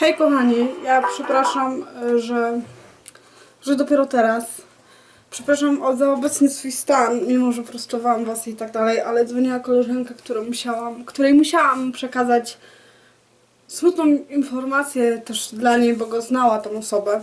Hej kochani, ja przepraszam, y, że, że dopiero teraz. Przepraszam o za obecny swój stan, mimo że prostowałam was i tak dalej, ale dzwoniła koleżanka, którą musiałam, której musiałam przekazać smutną informację też dla niej, bo go znała tą osobę.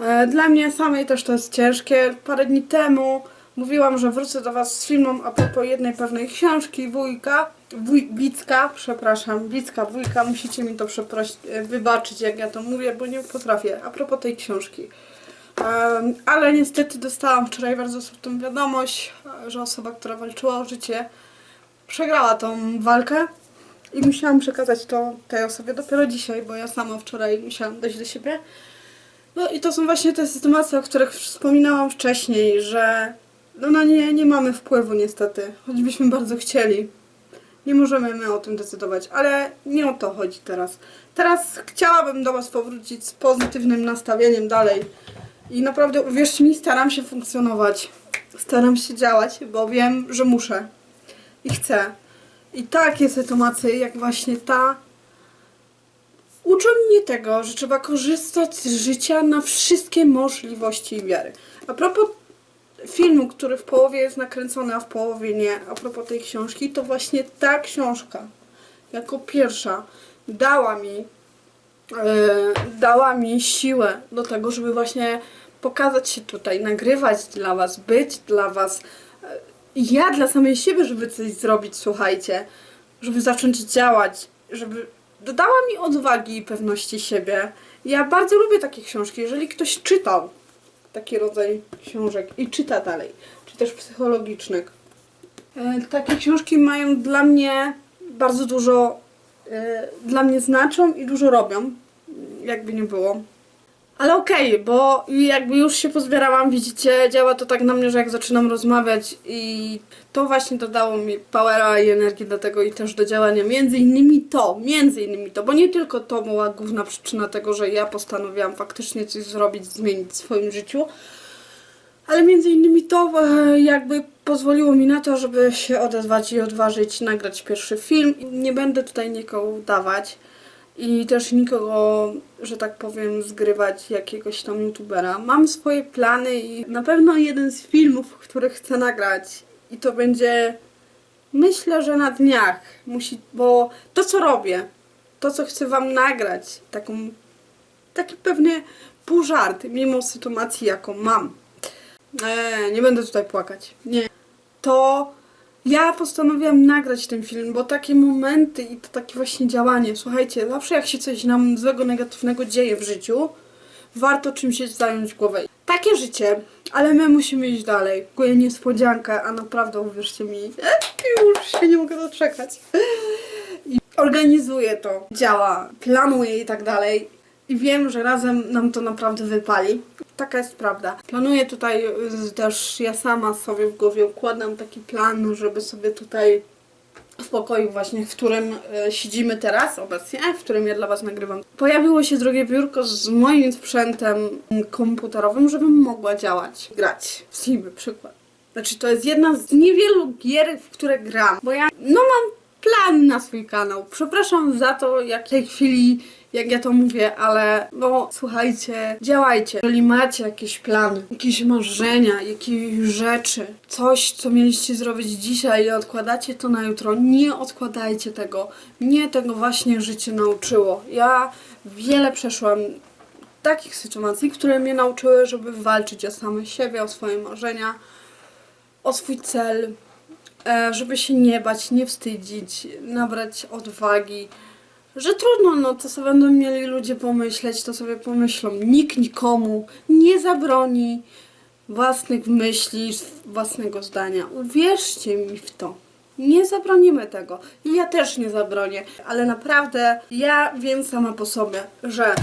E, Dla mnie samej też to jest ciężkie. Parę dni temu mówiłam, że wrócę do Was z filmem a propos jednej pewnej książki wujka, wuj, Bicka, przepraszam, Bicka, wujka, musicie mi to przeprosić, e, wybaczyć jak ja to mówię, bo nie potrafię, a propos tej książki. Em, ale niestety dostałam wczoraj bardzo smutną wiadomość, e, że osoba, która walczyła o życie, przegrała tą walkę i musiałam przekazać to tej osobie dopiero dzisiaj, bo ja sama wczoraj musiałam dojść do siebie. No i to są właśnie te sytuacje, o których wspominałam wcześniej, że no na nie nie mamy wpływu niestety, choćbyśmy bardzo chcieli. Nie możemy my o tym decydować, ale nie o to chodzi teraz. Teraz chciałabym do Was powrócić z pozytywnym nastawieniem dalej. I naprawdę, uwierzcie mi, staram się funkcjonować. Staram się działać, bo wiem, że muszę. I chcę. I takie sytuacje, jak właśnie ta, uczą mnie tego, że trzeba korzystać z życia na wszystkie możliwości i miary. A propos filmu, który w połowie jest nakręcony, a w połowie nie, a propos tej książki, to właśnie ta książka jako pierwsza dała mi e, dała mi siłę do tego, żeby właśnie pokazać się tutaj, nagrywać dla was, być dla was. Ja dla samej siebie, żeby coś zrobić, słuchajcie, żeby zacząć działać, żeby dodała mi odwagi i pewności siebie. Ja bardzo lubię takie książki. Jeżeli ktoś czytał taki rodzaj książek i czyta dalej, czy też psychologicznych, e, takie książki mają dla mnie bardzo dużo, e, dla mnie znaczą i dużo robią, jakby nie było. Ale okej, bo jakby już się pozbierałam, widzicie, działa to tak na mnie, że jak zaczynam rozmawiać i to właśnie dodało mi powera i energii do tego i też do działania. Między innymi to, między innymi to, bo nie tylko to była główna przyczyna tego, że ja postanowiłam faktycznie coś zrobić, zmienić w swoim życiu, ale między innymi to e, jakby pozwoliło mi na to, żeby się odezwać i odważyć nagrać pierwszy film. Nie będę tutaj nikogo udawać i też nikogo, że tak powiem, zgrywać jakiegoś tam youtubera. Mam swoje plany i na pewno jeden z filmów, który chcę nagrać i to będzie myślę, że na dniach musi, bo to co robię, to co chcę wam nagrać, taką taki pewnie pół żart, mimo sytuacji jaką mam. Eee, nie będę tutaj płakać. Nie. To ja postanowiłam nagrać ten film, bo takie momenty i to takie właśnie działanie, słuchajcie, zawsze jak się coś nam złego, negatywnego dzieje w życiu, warto czymś się zająć głowę. Takie życie, ale my musimy iść dalej. Kuję niespodziankę, a naprawdę uwierzcie mi, już się nie mogę doczekać. I organizuję to, działa, planuję i tak dalej. I wiem, że razem nam to naprawdę wypali. Taka jest prawda. Planuję tutaj y, też ja sama sobie w głowie układam taki plan, żeby sobie tutaj w pokoju właśnie, w którym e, siedzimy teraz obecnie, w którym ja dla Was nagrywam. Pojawiło się drugie biurko z moim sprzętem mm, komputerowym, żebym mogła działać, grać w Simy przykład. Znaczy to jest jedna z niewielu gier, w które gram, bo ja no mam plan na swój kanał. Przepraszam za to, jak w tej chwili, jak ja to mówię, ale no słuchajcie, działajcie. Jeżeli macie jakieś plany, jakieś marzenia, jakieś rzeczy, coś, co mieliście zrobić dzisiaj i odkładacie to na jutro, nie odkładajcie tego. Mnie tego właśnie życie nauczyło. Ja wiele przeszłam takich sytuacji, które mnie nauczyły, żeby walczyć o same siebie, o swoje marzenia, o swój cel, żeby się nie bać, nie wstydzić, nabrać odwagi, że trudno, no to sobie będą mieli ludzie pomyśleć, to sobie pomyślą. Nikt nikomu nie zabroni własnych myśli, własnego zdania. Uwierzcie mi w to. Nie zabronimy tego. I ja też nie zabronię. Ale naprawdę ja wiem sama po sobie, że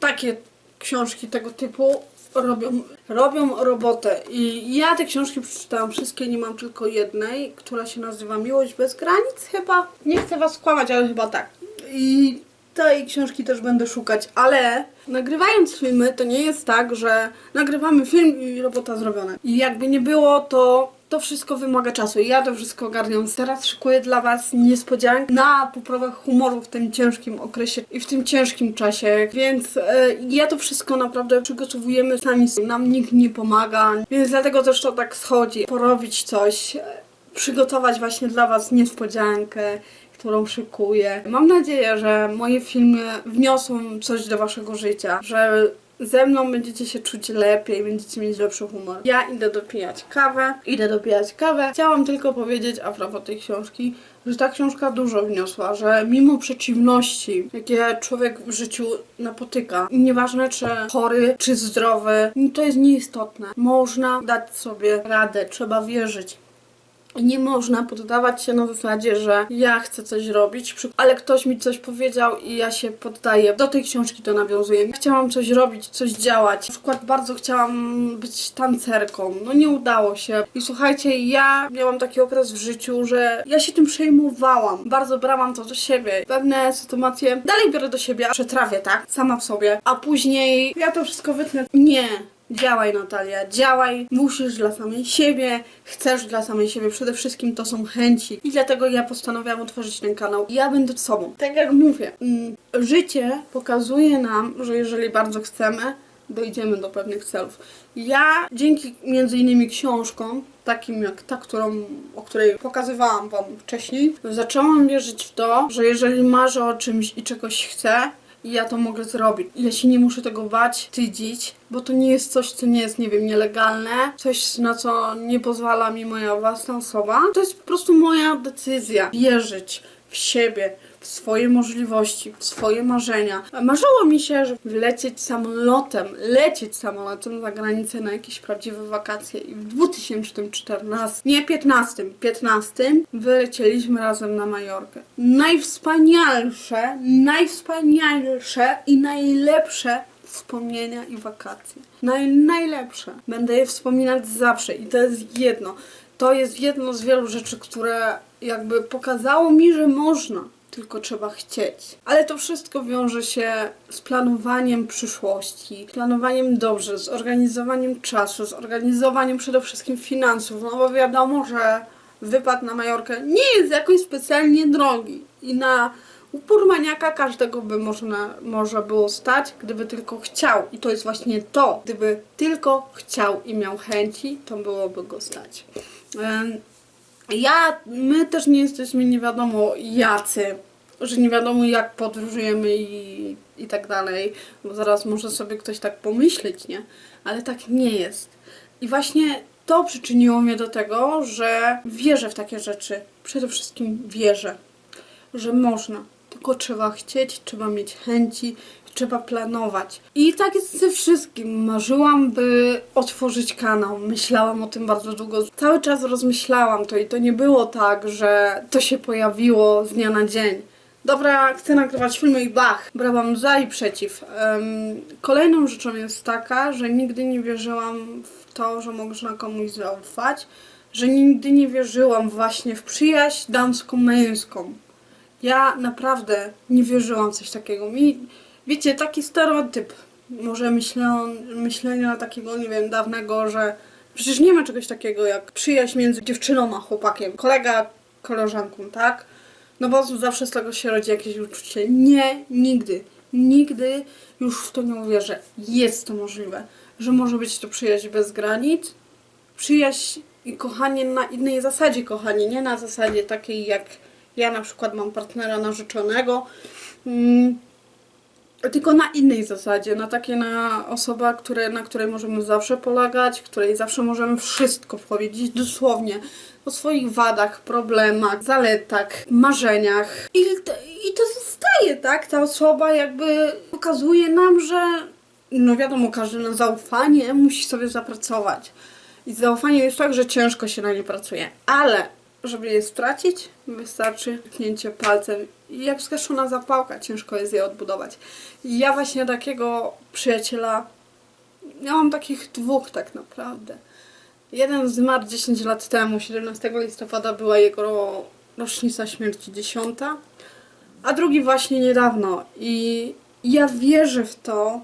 takie książki tego typu robią, robią robotę. I ja te książki przeczytałam wszystkie, nie mam tylko jednej, która się nazywa Miłość bez granic chyba. Nie chcę was skłamać, ale chyba tak. I tej książki też będę szukać, ale nagrywając filmy to nie jest tak, że nagrywamy film i robota zrobiona. I jakby nie było, to to wszystko wymaga czasu. Ja to wszystko ogarniam. Teraz szykuję dla Was niespodziankę na poprawę humoru w tym ciężkim okresie i w tym ciężkim czasie. Więc e, ja to wszystko naprawdę przygotowujemy sami. Nam nikt nie pomaga. Więc dlatego też to tak schodzi. Porobić coś, e, przygotować właśnie dla Was niespodziankę którą szykuję. Mam nadzieję, że moje filmy wniosą coś do waszego życia, że ze mną będziecie się czuć lepiej, będziecie mieć lepszy humor. Ja idę dopijać kawę, idę dopijać kawę. Chciałam tylko powiedzieć a propos tej książki, że ta książka dużo wniosła, że mimo przeciwności, jakie człowiek w życiu napotyka, nieważne czy chory, czy zdrowy, to jest nieistotne. Można dać sobie radę, trzeba wierzyć. Nie można poddawać się na zasadzie, że ja chcę coś robić, ale ktoś mi coś powiedział i ja się poddaję. Do tej książki to nawiązuję. Chciałam coś robić, coś działać. Na przykład bardzo chciałam być tancerką. No nie udało się. I słuchajcie, ja miałam taki okres w życiu, że ja się tym przejmowałam. Bardzo brałam to do siebie. Pewne sytuacje dalej biorę do siebie, przetrawię, tak? Sama w sobie. A później ja to wszystko wytnę. Nie. Działaj Natalia, działaj, musisz dla samej siebie, chcesz dla samej siebie, przede wszystkim to są chęci i dlatego ja postanowiłam otworzyć ten kanał. Ja będę sobą. Tak jak mówię, mm, życie pokazuje nam, że jeżeli bardzo chcemy, dojdziemy do pewnych celów. Ja dzięki między innymi książkom, takim jak ta, którą, o której pokazywałam Wam wcześniej, zaczęłam wierzyć w to, że jeżeli marzę o czymś i czegoś chcę, ja to mogę zrobić. Ja się nie muszę tego bać, tydzić, bo to nie jest coś, co nie jest, nie wiem, nielegalne, coś, na co nie pozwala mi moja własna osoba. To jest po prostu moja decyzja. Wierzyć w siebie, swoje możliwości, w swoje marzenia. Marzyło mi się, że lecieć samolotem, lecieć samolotem za granicę na jakieś prawdziwe wakacje i w 2014, nie 15, 15 wylecieliśmy razem na Majorkę. Najwspanialsze, najwspanialsze i najlepsze wspomnienia i wakacje. Naj, najlepsze. Będę je wspominać zawsze i to jest jedno. To jest jedno z wielu rzeczy, które jakby pokazało mi, że można. Tylko trzeba chcieć. Ale to wszystko wiąże się z planowaniem przyszłości, planowaniem dobrze, z organizowaniem czasu, z organizowaniem przede wszystkim finansów. No bo wiadomo, że wypad na Majorkę nie jest jakoś specjalnie drogi. I na upór maniaka każdego by można, może było stać, gdyby tylko chciał. I to jest właśnie to. Gdyby tylko chciał i miał chęci, to byłoby go stać. Ja, my też nie jesteśmy nie wiadomo jacy, że nie wiadomo jak podróżujemy i, i tak dalej, bo zaraz może sobie ktoś tak pomyśleć, nie? Ale tak nie jest. I właśnie to przyczyniło mnie do tego, że wierzę w takie rzeczy. Przede wszystkim wierzę, że można. Tylko trzeba chcieć, trzeba mieć chęci, trzeba planować. I tak jest ze wszystkim. Marzyłam, by otworzyć kanał. Myślałam o tym bardzo długo. Cały czas rozmyślałam to i to nie było tak, że to się pojawiło z dnia na dzień. Dobra, chcę nagrywać filmy i bach. Brałam za i przeciw. Em, kolejną rzeczą jest taka, że nigdy nie wierzyłam w to, że można komuś zaufać. Że nigdy nie wierzyłam właśnie w przyjaźń damsko-męską. Ja naprawdę nie wierzyłam w coś takiego. Mi, wiecie, taki stereotyp, może myślenia takiego, nie wiem, dawnego, że przecież nie ma czegoś takiego jak przyjaźń między dziewczyną a chłopakiem, kolega, koleżanką, tak? No bo zawsze z tego się rodzi jakieś uczucie. Nie, nigdy, nigdy już w to nie uwierzę. Jest to możliwe, że może być to przyjaźń bez granic, przyjaźń i kochanie na innej zasadzie kochanie, nie na zasadzie takiej jak ja na przykład mam partnera narzeczonego, mm, tylko na innej zasadzie, na takie na osoba, które, na której możemy zawsze polegać, której zawsze możemy wszystko powiedzieć dosłownie o swoich wadach, problemach, zaletach, marzeniach. I, I to zostaje, tak? Ta osoba jakby pokazuje nam, że no wiadomo, każdy na zaufanie musi sobie zapracować. I zaufanie jest tak, że ciężko się na nie pracuje, ale żeby je stracić, wystarczy tknięcie palcem. Jak zgaszona zapałka, ciężko jest je odbudować. Ja właśnie takiego przyjaciela, ja mam takich dwóch tak naprawdę. Jeden zmarł 10 lat temu, 17 listopada była jego rocznica śmierci 10, a drugi właśnie niedawno. I ja wierzę w to,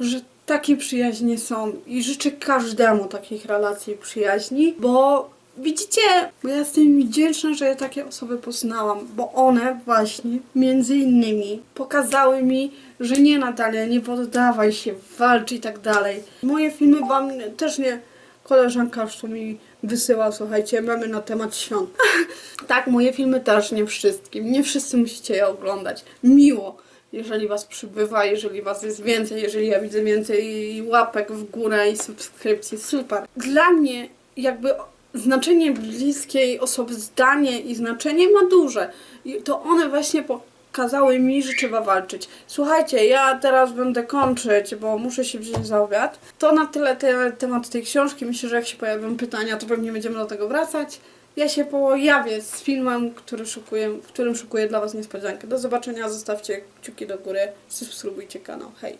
że takie przyjaźnie są i życzę każdemu takich relacji i przyjaźni, bo Widzicie, ja jestem wdzięczna, że ja takie osoby poznałam, bo one właśnie, między innymi, pokazały mi, że nie Natalia, nie poddawaj się, walcz i tak dalej. Moje filmy wam też nie, koleżanka już mi wysyła, słuchajcie, mamy na temat świąt. tak, moje filmy też, nie wszystkim, nie wszyscy musicie je oglądać. Miło, jeżeli was przybywa, jeżeli was jest więcej, jeżeli ja widzę więcej łapek w górę i subskrypcji, super. Dla mnie jakby znaczenie bliskiej osoby zdanie i znaczenie ma duże. I to one właśnie pokazały mi, że trzeba walczyć. Słuchajcie, ja teraz będę kończyć, bo muszę się wziąć za obiad. To na tyle te, temat tej książki. Myślę, że jak się pojawią pytania, to pewnie będziemy do tego wracać. Ja się pojawię z filmem, który szukuję, w którym szukuję dla Was niespodziankę. Do zobaczenia, zostawcie kciuki do góry, subskrybujcie kanał. Hej!